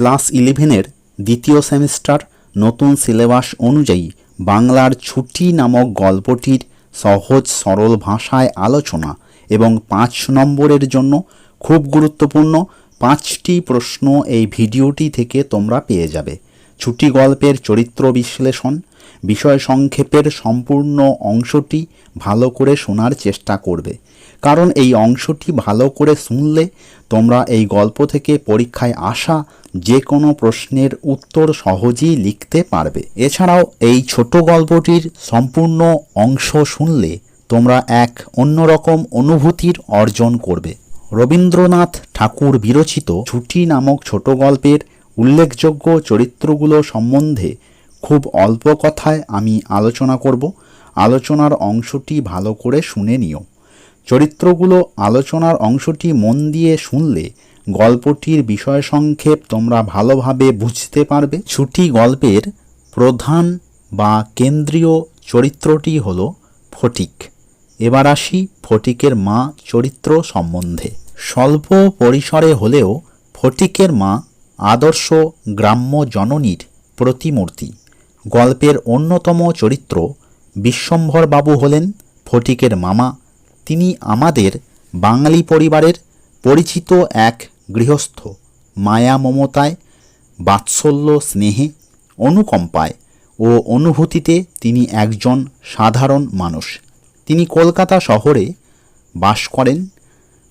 Class ইলেভেনের দ্বিতীয় semester নতুন সিলেবাস অনুযায়ী বাংলার ছুটি নামক গল্পটির সহজ সরল ভাষায় আলোচনা এবং পাঁচ নম্বরের জন্য খুব গুরুত্বপূর্ণ পাঁচটি প্রশ্ন এই ভিডিওটি থেকে তোমরা পেয়ে যাবে। ছুটি গল্পের চরিত্র বিশ্লেষণ, বিষয় সংক্ষেপের সম্পূর্ণ অংশটি ভালো করে শোনার চেষ্টা করবে। কারণ এই অংশটি ভালো করে শুনলে তোমরা এই গল্প থেকে পরীক্ষায় আসা যে কোনো প্রশ্নের উত্তর সহজেই লিখতে পারবে। এছাড়াও এই ছোট গল্পটির সম্পূর্ণ অংশ শুনলে তোমরা এক অন্যরকম অনুভূতির অর্জন করবে। রবীন্দ্রনাথ ঠাকুর বিরচিত ছুটি নামক ছোট গল্পের উল্লেখযোগ্য চরিত্রগুলো সম্বন্ধে খুব অল্প কথায় আমি আলোচনা করব। আলোচনার অংশটি ভালো করে শুনে নিও। চরিত্রগুলো আলোচনার অংশটি মন দিয়ে শুনলে গল্পটির বিষয় সংক্ষেপ তোমরা ভালোভাবে বুঝতে পারবে। ছুটি গল্পের প্রধান বা কেন্দ্রীয় চরিত্রটি হল ফটিক। এবার আসি ফটিকের মা চরিত্র সম্বন্ধে। স্বল্প পরিসরে হলেও ফটিকের মা আদর্শ গ্রাম্য জননীর প্রতিমূর্তি। গল্পের অন্যতম চরিত্র বিশ্বম্ভরবাবু হলেন ফটিকের মামা তিনি আমাদের বাঙালি পরিবারের পরিচিত এক গৃহস্থ, মায়া মমতায়, বাৎসল্য স্নেহে, অনুকম্পায় ও অনুভূতিতে তিনি একজন সাধারণ মানুষ। তিনি কলকাতা শহরে বাস করেন,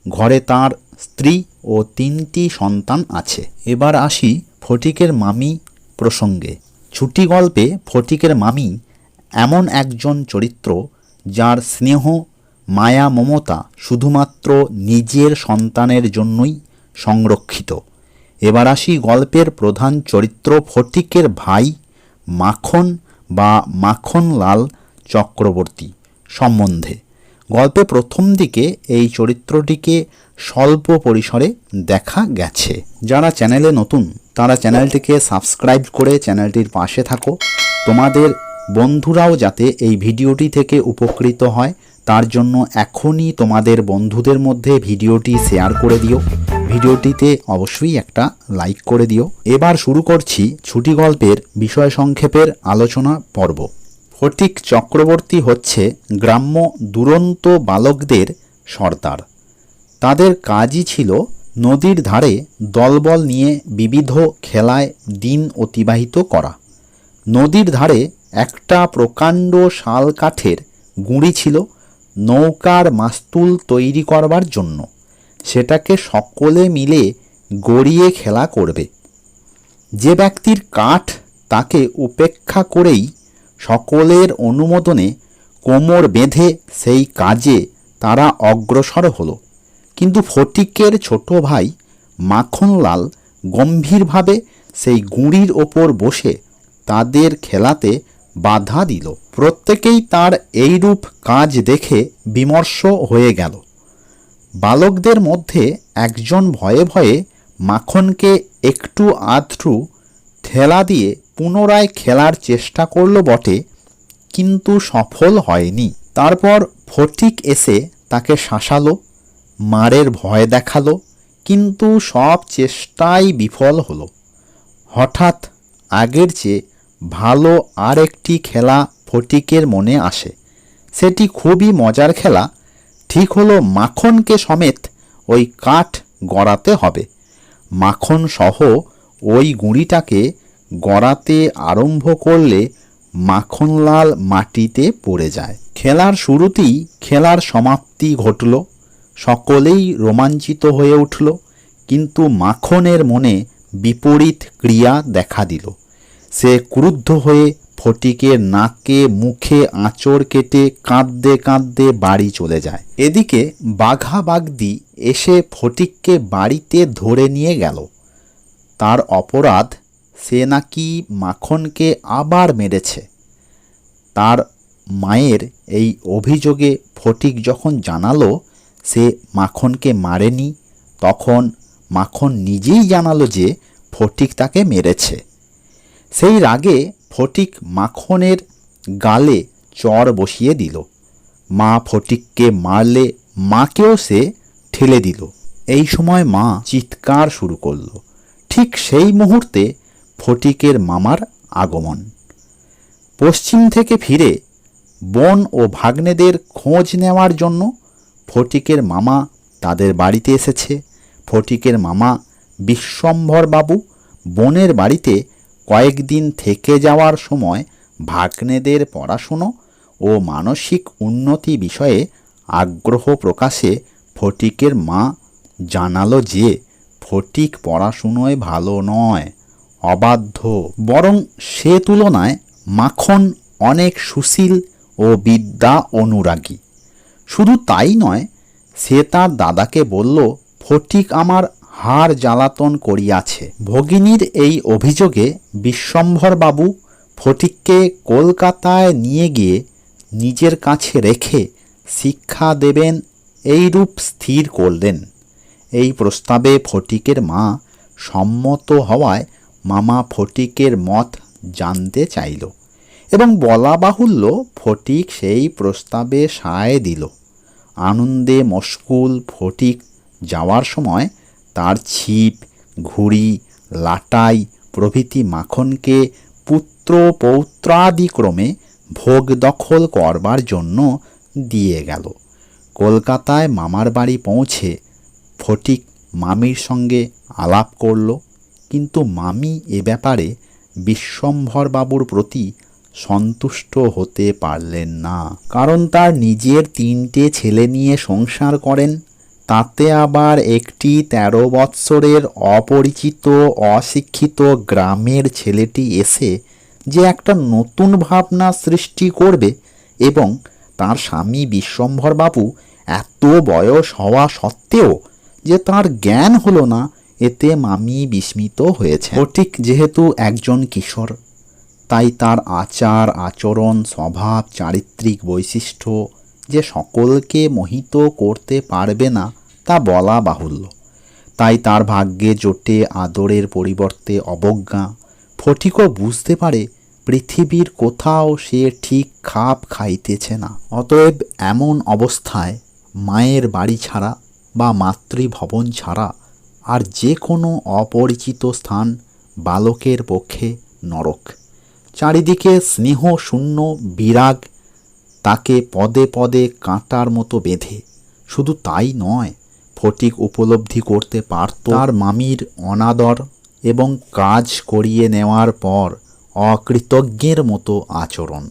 ঘরে তার স্ত্রী ও তিনটি সন্তান আছে। এবার আসি ফটিকের মামি প্রসঙ্গে। ছুটি গল্পে ফটিকের মামি এমন একজন চরিত্র যার স্নেহ মায়া মমতা শুধুমাত্র নিজের সন্তানের জন্যই সংরক্ষিত। এবার আসি গল্পের প্রধান চরিত্র ফটিকের ভাই মাখন বা মাখনলাল চক্রবর্তী সম্বন্ধে। গল্পে প্রথম দিকে এই চরিত্রটিকে স্বল্প পরিসরে দেখা গেছে। যারা চ্যানেলে নতুন, তারা চ্যানেলটিকে সাবস্ক্রাইব করে চ্যানেলটির পাশে থাকো। তোমাদের বন্ধুরাও যাতে এই ভিডিওটি থেকে উপকৃত হয় তার জন্য এখনই তোমাদের বন্ধুদের মধ্যে ভিডিওটি শেয়ার করে দিও। ভিডিওটিতে অবশ্যই একটা লাইক করে দিও। এবার শুরু করছি ছুটি গল্পের বিষয় সংক্ষেপের আলোচনা পর্ব। ফটিক চক্রবর্তী হচ্ছে গ্রাম্য দুরন্ত বালকদের সর্দার। তাদের কাজই ছিল নদীর ধারে দলবল নিয়ে বিবিধ খেলায় দিন অতিবাহিত করা। নদীর ধারে একটা প্রকাণ্ড শাল কাঠের গুঁড়ি ছিল। নৌকার মাস্তুল তৈরি করবার জন্য। সেটাকে সকলে মিলে গড়িয়ে খেলা করবে। যে ব্যক্তির কাঠ তাকে উপেক্ষা করেই সকলের অনুমোদনে কোমর বেঁধে সেই কাজে তারা অগ্রসর হলো। কিন্তু ফটিকের ছোট ভাই মাখনলাল গম্ভীরভাবে সেই গুঁড়ির ওপর বসে তাদের খেলাতে বাধা দিল। প্রত্যেকেই তার এইরূপ কাজ দেখে বিমর্ষ হয়ে গেল। বালকদের মধ্যে একজন ভয়ে ভয়ে মাখনকে একটু আধটু ঠেলা দিয়ে পুনরায় খেলার চেষ্টা করল বটে, কিন্তু সফল হয়নি। তারপর ফটিক এসে তাকে শাসালো, মারের ভয় দেখাল, কিন্তু সব চেষ্টাই বিফল হলো। হঠাৎ আগের চেয়ে ভালো আর একটি খেলা ফটিকের মনে আসে। সেটি খুবই মজার খেলা। ঠিক হলো মাখনকে সমেত ওই কাঠ গড়াতে হবে। মাখন সহ ওই গুঁড়িটাকে গড়াতে আরম্ভ করলে মাখনলাল মাটিতে পড়ে যায়। খেলার শুরুতেই খেলার সমাপ্তি ঘটল। সকলেই রোমাঞ্চিত হয়ে উঠল। কিন্তু মাখনের মনে বিপরীত ক্রিয়া দেখা দিল। সে ক্রুদ্ধ হয়ে ফটিকের নাকে, মুখে আঁচড় কেটে কাঁদতে কাঁদতে বাড়ি চলে যায়। এদিকে বাঘা বাগদি এসে ফটিককে বাড়িতে ধরে নিয়ে গেল। তার অপরাধ, সে নাকি মাখনকে আবার মেরেছে। তার মায়ের এই অভিযোগে ফটিক যখন জানালো সে মাখনকে মারেনি, তখন মাখন নিজেই জানালো যে ফটিক তাকে মেরেছে। সেই রাগে ফটিক মাখনের গালে চর বসিয়ে দিল। মা ফটিককে মারলে মাকেও সে ঠেলে দিল। এই সময় মা চিৎকার শুরু করল। ঠিক সেই মুহূর্তে ফটিকের মামার আগমন। পশ্চিম থেকে ফিরে বোন ও ভাগ্নেদের খোঁজ নেওয়ার জন্য ফটিকের মামা তাদের বাড়িতে এসেছে। ফটিকের মামা বিশ্বম্ভর বাবু বোনের বাড়িতে কয়েকদিন থেকে যাওয়ার সময় ভাগ্নেদের পড়াশুনো ও মানসিক উন্নতি বিষয়ে আগ্রহ প্রকাশে ফটিকের মা জানালো যে, ফটিক পড়াশুনোয় ভালো নয়, অবাধ্য। বরং সে তুলনায় মাখন অনেক সুশীল ও বিদ্যা অনুরাগী। শুধু তাই নয়, সে তার দাদাকে বলল, ফটিক আমার হাড় জ্বালাতন করিয়াছে। ভগিনীর এই অভিযোগে বিশ্বম্ভরবাবু ফটিককে কলকাতায় নিয়ে গিয়ে নিজের কাছে রেখে শিক্ষা দেবেন এইরূপ স্থির করলেন। এই প্রস্তাবে ফটিকের মা সম্মত হওয়ায় মামা ফটিকের মত জানতে চাইল এবং বলা বাহুল্য ফটিক সেই প্রস্তাবে সায় দিল। আনন্দে মশকুল ফটিক যাওয়ার সময় তার ছিপ, ঘুড়ি, লাটাই প্রভৃতি মাখনকে পুত্র পৌত্রাদিক্রমে ভোগ দখল করবার জন্য দিয়ে গেল। কলকাতায় মামার বাড়ি পৌঁছে ফটিক মামির সঙ্গে আলাপ করল। কিন্তু মামি এ ব্যাপারে বিশ্বম্ভরবাবুর প্রতি সন্তুষ্ট হতে পারলেন না। কারণ তার নিজের তিনটে ছেলে নিয়ে সংসার করেন। তাতে আবার একটি তেরো বৎসরের অপরিচিত, অশিক্ষিত গ্রামের ছেলেটি এসে যে একটা নতুন ভাবনা সৃষ্টি করবে এবং তার স্বামী বিশ্বম্ভর বাবু এত বয়স হওয়া সত্ত্বেও যে তার জ্ঞান হলো না, এতে মামি বিস্মিত হয়েছে। ফটিক যেহেতু একজন কিশোর, তাই তার আচার, আচরণ, স্বভাব, চারিত্রিক বৈশিষ্ট্য যে সকলকে মোহিত করতে পারবে না তা বলা বাহুল্য। তাই তার ভাগ্যে জোটে আদরের পরিবর্তে অবজ্ঞা। ফটিকও বুঝতে পারে, পৃথিবীর কোথাও সে ঠিক খাপ খাইতেছে না। অতএব এমন অবস্থায় মায়ের বাড়ি ছাড়া বা মাতৃভবন ছাড়া আর যে কোনো অপরিচিত স্থান বালকের পক্ষে নরক। চারিদিকে স্নেহ, শূন্য, বিরাগ তাকে পদে পদে কাঁটার মতো বেঁধে। শুধু তাই নয় ফটিক উপলব্ধি করতে পারত। তার মামির অনাদর এবং কাজ করিয়ে নেওয়ার পর অকৃতজ্ঞের মতো আচরণ।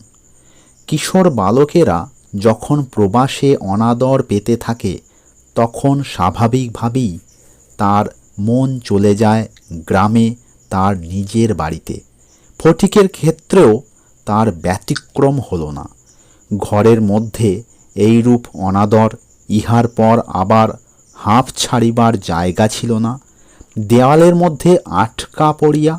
কিশোর বালকেরা যখন প্রবাসে অনাদর পেতে থাকে, তখন স্বাভাবিকভাবেই তার মন চলে যায় গ্রামে তার নিজের বাড়িতে। ফটিকের ক্ষেত্রেও তার ব্যতিক্রম হলো না। ঘরের মধ্যে এইরূপ অনাদর, ইহার পর আবার হাঁপ ছাড়িবার জায়গা ছিল না। দেওয়ালের মধ্যে আটকা পড়িয়া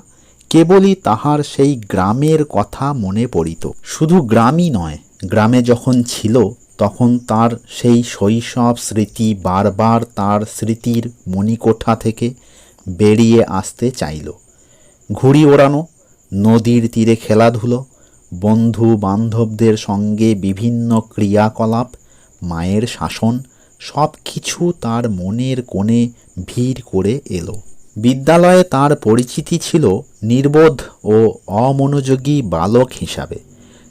কেবলই তাহার সেই গ্রামের কথা মনে পড়িত। শুধু গ্রামই নয়, গ্রামে যখন ছিল, তখন তার সেই শৈশব স্মৃতি বারবার তার স্মৃতির মণিকোঠা থেকে বেরিয়ে আসতে চাইল। ঘুড়ি ওড়ানো, নদীর তীরে খেলাধুলো বন্ধু বান্ধবদের সঙ্গে বিভিন্ন ক্রিয়াকলাপ, মায়ের শাসন সব কিছু তার মনের কোণে ভিড় করে এলো। বিদ্যালয়ে তার পরিচিতি ছিল নির্বোধ ও অমনোযোগী বালক হিসাবে।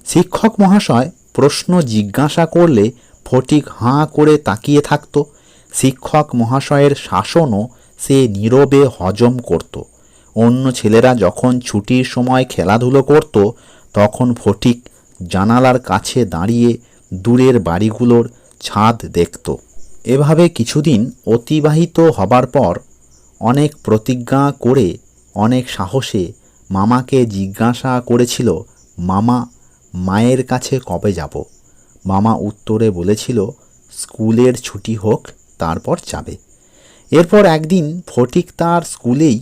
শিক্ষক মহাশয় প্রশ্ন জিজ্ঞাসা করলে ফটিক হাঁ করে তাকিয়ে থাকত। শিক্ষক মহাশয়ের শাসনও সে নীরবে হজম করত। অন্য ছেলেরা যখন ছুটির সময় খেলাধুলো করত, তখন ফটিক জানালার কাছে দাঁড়িয়ে দূরের বাড়িগুলোর ছাদ দেখত। এভাবে কিছুদিন অতিবাহিত হবার পর অনেক প্রতিজ্ঞা করে, অনেক সাহসে মামাকে জিজ্ঞাসা করেছিল, মামা, মায়ের কাছে কবে যাব? মামা উত্তরে বলেছিল, স্কুলের ছুটি হোক, তারপর যাবে। এরপর একদিন ফটিক তার স্কুলেই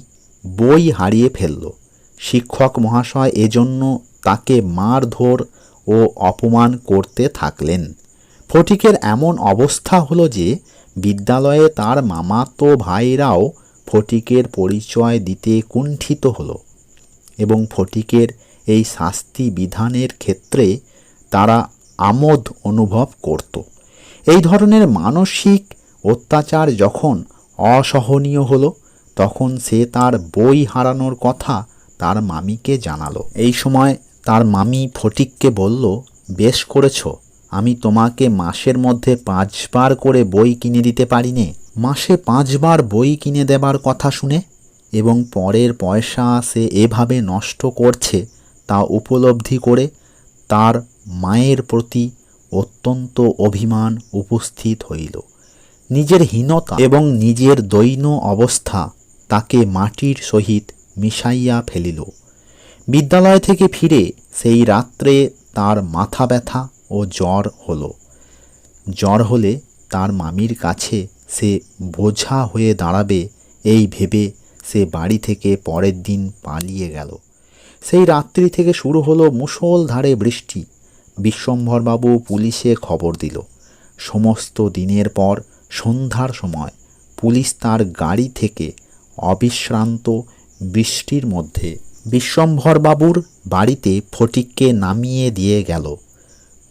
বই হারিয়ে ফেলল। শিক্ষক মহাশয় এজন্য তাকে মারধর ও অপমান করতে থাকলেন। ফটিকের এমন অবস্থা হলো যে বিদ্যালয়ে তার মামাতো ভাইরাও ফটিকের পরিচয় দিতে কুণ্ঠিত হলো এবং ফটিকের এই শাস্তি বিধানের ক্ষেত্রে তারা আমোদ অনুভব করত। এই ধরনের মানসিক অত্যাচার যখন অসহনীয় হলো, তখন সে তার বই হারানোর কথা তার মামিকে জানালো। এই সময় তার মামি ফটিককে বলল, বেশ করেছ আমি তোমাকে মাসের মধ্যে পাঁচবার করে বই কিনে দিতে পারি নে মাসে পাঁচবার বই কিনে দেবার কথা শুনে, এবং পরের পয়সা সে এভাবে নষ্ট করছে, তা উপলব্ধি করে তার মায়ের প্রতি অত্যন্ত অভিমান উপস্থিত হইল। নিজের হীনতা এবং নিজের দৈন অবস্থা তাকে মাটির সহিত মিশাইয়া ফেলিল। বিদ্যালয় থেকে ফিরে সেই রাত্রে তার মাথা ব্যথা ও জ্বর হলো। জ্বর হলে তার মামির কাছে সে বোঝা হয়ে দাঁড়াবে, এই ভেবে সে বাড়ি থেকে পরের দিন পালিয়ে গেল। সেই রাত্রি থেকে শুরু হলো মুষলধারে বৃষ্টি। বিশ্বম্ভরবাবু পুলিশে খবর দিল। সমস্ত দিনের পর সন্ধ্যার সময় পুলিশ তার গাড়ি থেকে অবিশ্রান্ত বৃষ্টির মধ্যে বিশ্বম্ভরবাবুর বাড়িতে ফটিককে নামিয়ে দিয়ে গেল।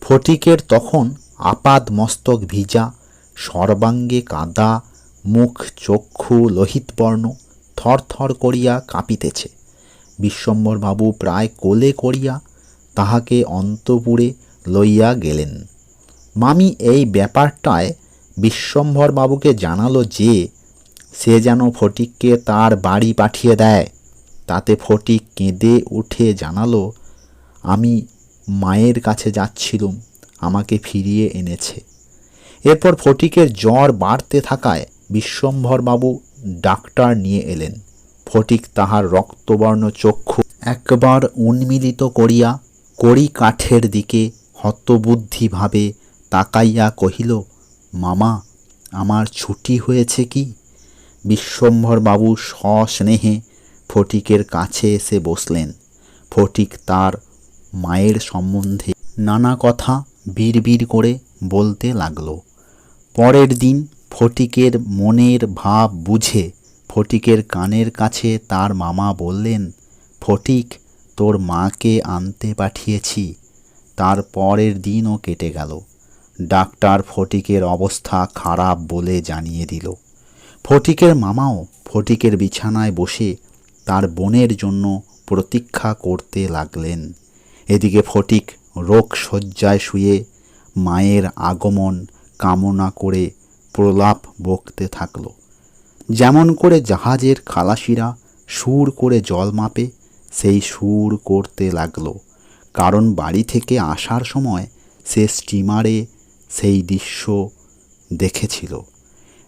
ফটিকের তখন আপাদ মস্তক ভিজা, সর্বাঙ্গে কাদা, মুখ চক্ষু লোহিতবর্ণ থরথর করিয়া কাঁপিতেছে। বিশ্বম্বরবাবু প্রায় কোলে করিয়া তাহাকে অন্তপুরে লইয়া গেলেন। মামি, এই ব্যাপারটায় বিশ্বম্ভরবাবুকে জানালো যে, সে যেন ফটিককে তার বাড়ি পাঠিয়ে দেয়। তাতে ফটিক কেঁদে উঠে জানালো, আমি মায়ের কাছে যাচ্ছিলুম, আমাকে ফিরিয়ে এনেছে। এরপর ফটিকের জ্বর বাড়তে থাকায় বিশ্বম্ভরবাবু ডাক্তার নিয়ে এলেন। ফটিক তাহার রক্তবর্ণ চক্ষু একবার উন্মিলিত করিয়া কড়ি কাঠের দিকে হতবুদ্ধিভাবে তাকাইয়া কহিল, মামা, আমার ছুটি হয়েছে কি? বিশ্বম্ভরবাবু সস্নেহে ফটিকের কাছে এসে বসলেন। ফটিক তার মায়ের সম্বন্ধে নানা কথা বিড়বিড় করে বলতে লাগল। পরের দিন ফটিকের মনের ভাব বুঝে ফটিকের কানের কাছে তার মামা বললেন, ফটিক, তোর মাকে আনতে পাঠিয়েছি। তার পরের দিনও কেটে গেল। ডাক্তার ফটিকের অবস্থা খারাপ বলে জানিয়ে দিল। ফটিকের মামাও ফটিকের বিছানায় বসে তার বোনের জন্য প্রতীক্ষা করতে লাগলেন। এদিকে ফটিক রোগ শয্যায় শুয়ে মায়ের আগমন কামনা করে প্রলাপ বকতে থাকল। যেমন করে জাহাজের খালাসিরা সুর করে জল মাপে, সেই সুর করতে লাগল। কারণ বাড়ি থেকে আসার সময় সে স্টিমারে সেই দৃশ্য দেখেছিল।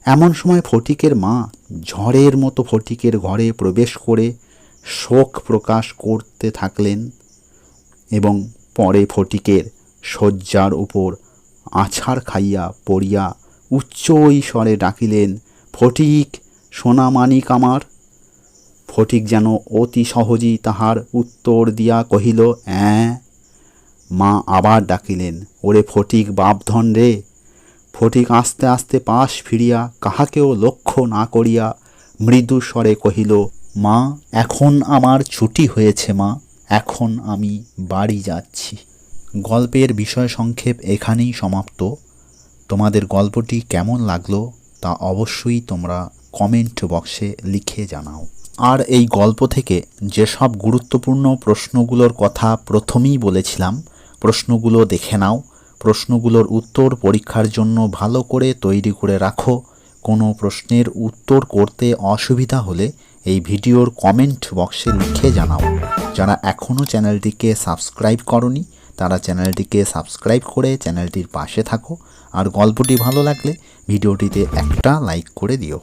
এমন সময় ফটিকের মা ঝড়ের মতো ফটিকের ঘরে প্রবেশ করে শোক প্রকাশ করতে থাকলেন। এবং পরে ফটিকের শয্যার উপর আছাড় খাইয়া পড়িয়া উচ্চ স্বরে ডাকিলেন, ফটিক সোনামানিক আমার। ফটিক যেন অতি সহজেই তাহার উত্তর দিয়া কহিল, অ্যাঁ? মা আবার ডাকিলেন, ওরে ফটিক, বাপধন রে। ফটিক আস্তে আস্তে পাশ ফিরিয়া কাহাকেও লক্ষ্য না করিয়া মৃদু স্বরে কহিল, মা, এখন আমার ছুটি হয়েছে মা। এখন আমি বাড়ি যাচ্ছি। গল্পের বিষয় সংক্ষেপ এখানেই সমাপ্ত। তোমাদের গল্পটি কেমন লাগল তা অবশ্যই তোমরা কমেন্ট বক্সে লিখে জানাও। আর এই গল্প থেকে যেসব গুরুত্বপূর্ণ প্রশ্নগুলোর কথা প্রথমেই বলেছিলাম, প্রশ্নগুলো দেখে নাও। প্রশ্নগুলোর উত্তর পরীক্ষার জন্য ভালো করে তৈরি করে রাখো। কোনো প্রশ্নের উত্তর করতে অসুবিধা হলে এই ভিডিওর কমেন্ট বক্সে লিখে জানাও। যারা এখনও চ্যানেলটিকে সাবস্ক্রাইব করনি, তারা চ্যানেলটিকে সাবস্ক্রাইব করে চ্যানেলটির পাশে থাকো। আর গল্পটি ভালো লাগলে ভিডিওটিতে একটা লাইক করে দিও।